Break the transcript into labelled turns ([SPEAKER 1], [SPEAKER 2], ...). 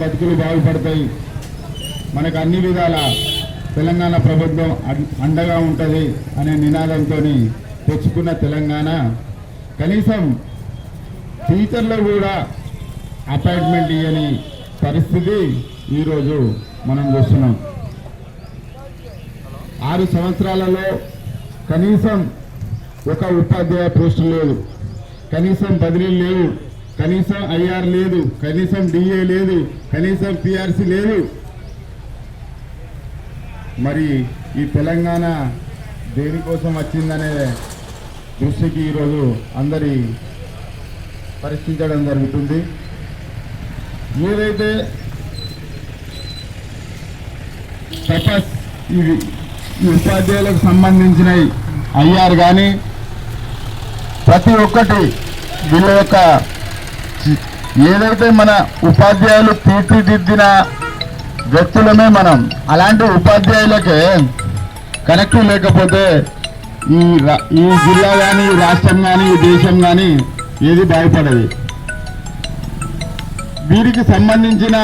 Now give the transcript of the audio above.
[SPEAKER 1] బతుకులు బాగుపడతాయి. మనకు అన్ని విధాల తెలంగాణ ప్రభుత్వం అండగా ఉంటుంది అనే నినాదంతో తెచ్చుకున్న తెలంగాణ. కనీసం టీచర్లు కూడా అపాయింట్మెంట్ ఇవ్వని పరిస్థితి ఈరోజు మనం చూస్తున్నాం. ఆరు సంవత్సరాలలో కనీసం ఒక ఉపాధ్యాయ పోస్టు లేదు. కనీసం బదిలీలు లేవు. కనీసం ఐఆర్ లేదు కనీసం డిఏ లేదు కనీసం పిఆర్సి లేదు. మరి ఈ తెలంగాణ దేనికోసం వచ్చిందనే దృష్టికి ఈరోజు అందరి పరీక్షించడం జరుగుతుంది. ఏదైతే తపస్ ఇవి ఈ ఉపాధ్యాయులకు సంబంధించినవి ఐఆర్ కానీ ప్రతి ఒక్కటి వీళ్ళ యొక్క ఏదైతే మన ఉపాధ్యాయులు తీర్చిదిద్దిన వ్యక్తులమే మనం అలాంటి ఉపాధ్యాయులకే కనెక్ట్ లేకపోతే ఈ రా- ఈ జిల్లా కానీ ఈ రాష్ట్రం కానీ ఈ దేశం కానీ ఏది బాగుపడదు వీరికి సంబంధించిన